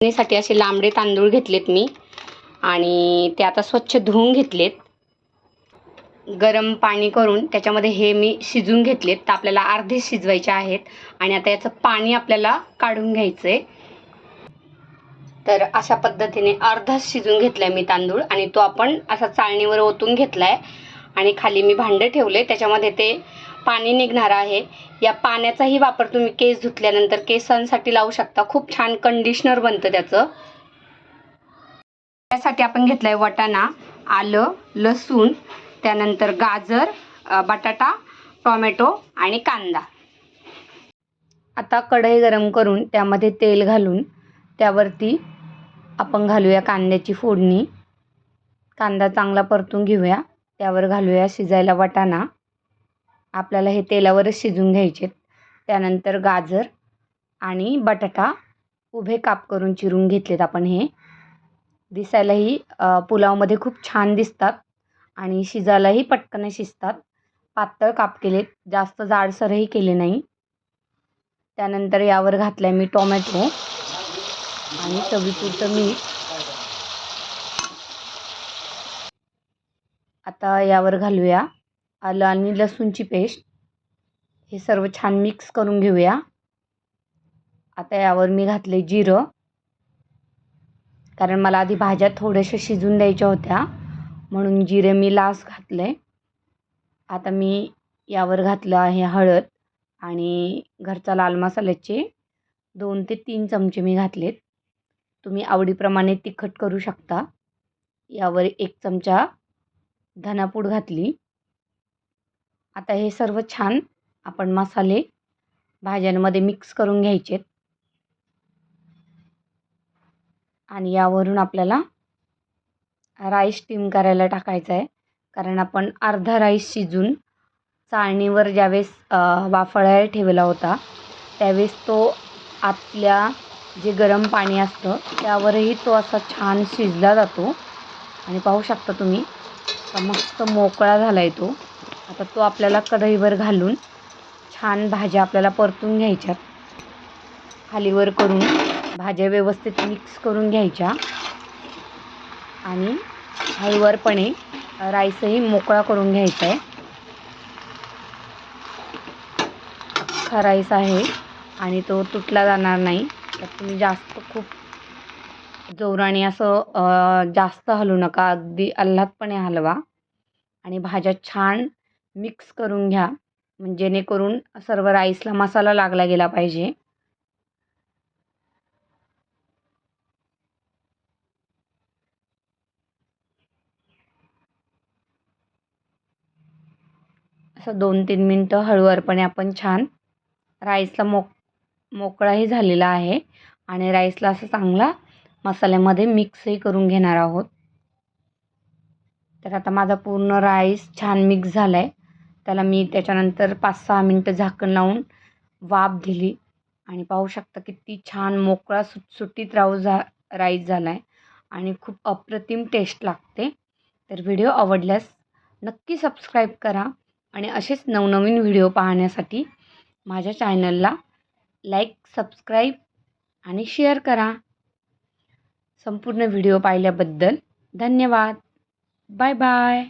साठी असे लांबडे तांदूळ घेतलेत मी. आणि ते आता स्वच्छ धुवून घेतलेत. गरम पाणी करून त्याच्यामध्ये हे मी शिजून घेतलेत. तर आपल्याला अर्धे शिजवायचे आहेत. आणि आता याचं पाणी आपल्याला काढून घ्यायचं आहे तर अशा पद्धतीने अर्धाच शिजून घेतलाय मी तांदूळ. आणि तो आपण असा चाळणीवर ओतून घेतलाय. आणि खाली मी भांडं ठेवले त्याच्यामध्ये ते पाणी निघणार आहे. या पाण्याचाही वापर तुम्ही केस धुतल्यानंतर केसांसाठी लावू शकता. खूप छान कंडिशनर बनतं त्याचं. त्यासाठी आपण घेतलाय वाटाणा आलं लसूण त्यानंतर गाजर बटाटा टोमॅटो आणि कांदा. आता कढई गरम करून त्यामध्ये तेल घालून त्यावरती आपण घालूया कांद्याची फोडणी. कांदा चांगला परतून घेऊया. त्यावर घालूया शिजायला वाटाणा. आपल्याला हे तेलावरच शिजून घ्यायचे त्यानंतर गाजर आणि बटाटा उभे काप करून चिरून घेतलेत आपण हे. दिसायलाही पुलावमध्ये खूप छान दिसतात आणि शिजायलाही पटकन शिजतात. पातळ काप केलेत जास्त जाडसरही केले नाही. त्यानंतर यावर घातलं आहे मी टोमॅटो आणि चवीपुरतं मीठ. आता यावर घालूया. आलं आणि लसूणची पेस्ट. हे सर्व छान मिक्स करून घेऊया. आता यावर मी घातले जिरं. कारण मला आधी भाज्या थोड्याशा शिजून द्यायच्या होत्या. म्हणून जिरे मी लास्ट घातले आता मी यावर घातलं आहे हळद आणि घरचा लाल मसाल्याचे दोन ते तीन चमचे मी घातलेत. तुम्ही आवडीप्रमाणे तिखट करू शकता. यावर एक चमचा धनापूड घातली. आता हे सर्व छान आपण मसाले भाज्यांमध्ये मिक्स करून घ्यायचेत. आणि यावरून आपल्याला राईस स्टीम करायला टाकायचा आहे. कारण आपण अर्धा राईस शिजून चाळणीवर ज्यावेळेस वाफळायला ठेवला होता त्यावेळेस तो आतल्या जे गरम पाणी असतं त्यावरही तो असा छान शिजला जातो. आणि पाहू शकता तुम्ही मस्त मोकळा झाला आहे तो. आता तो आपल्याला कढईवर घालून छान भाज्या आपल्याला परतून घ्यायच्या. खालीवर करून भाज्या व्यवस्थित मिक्स करून घ्यायच्या. आणि हळूवारपणे राईसही मोकळा करून घ्यायचा आहे अख्खा राईस आहे आणि तो तुटला जाणार नाही. तर तुम्ही जास्त खूप जोराने असं जास्त हलवू नका. अगदी आल्हादपणे हलवा. आणि भाज्या छान मिक्स करून घ्या. जेणेकरून सर्व राईसला मसाला लागला गेला पाहिजे. असं दोन तीन मिनटं हळूवारपणे आपण छान राईसला मोक मोकळाही झालेला आहे. आणि राईसला असं चांगला मसाल्यामध्ये मिक्सही करून घेणार आहोत. तर आता माझा पूर्ण राईस छान मिक्स झाला आहे त्याला मी त्याच्यानंतर पाच सहा मिनटं झाकण लावून वाफ दिली. आणि पाहू शकता किती छान मोकळा सुटसुटीत राहू झा राईस झाला आहे आणि खूप अप्रतिम टेस्ट लागते. तर व्हिडिओ आवडल्यास नक्की सबस्क्राईब करा. आणि असेच नवनवीन व्हिडिओ पाहण्यासाठी माझ्या चॅनलला लाईक सबस्क्राईब आणि शेअर करा. संपूर्ण व्हिडिओ पाहिल्याबद्दल धन्यवाद. Bye bye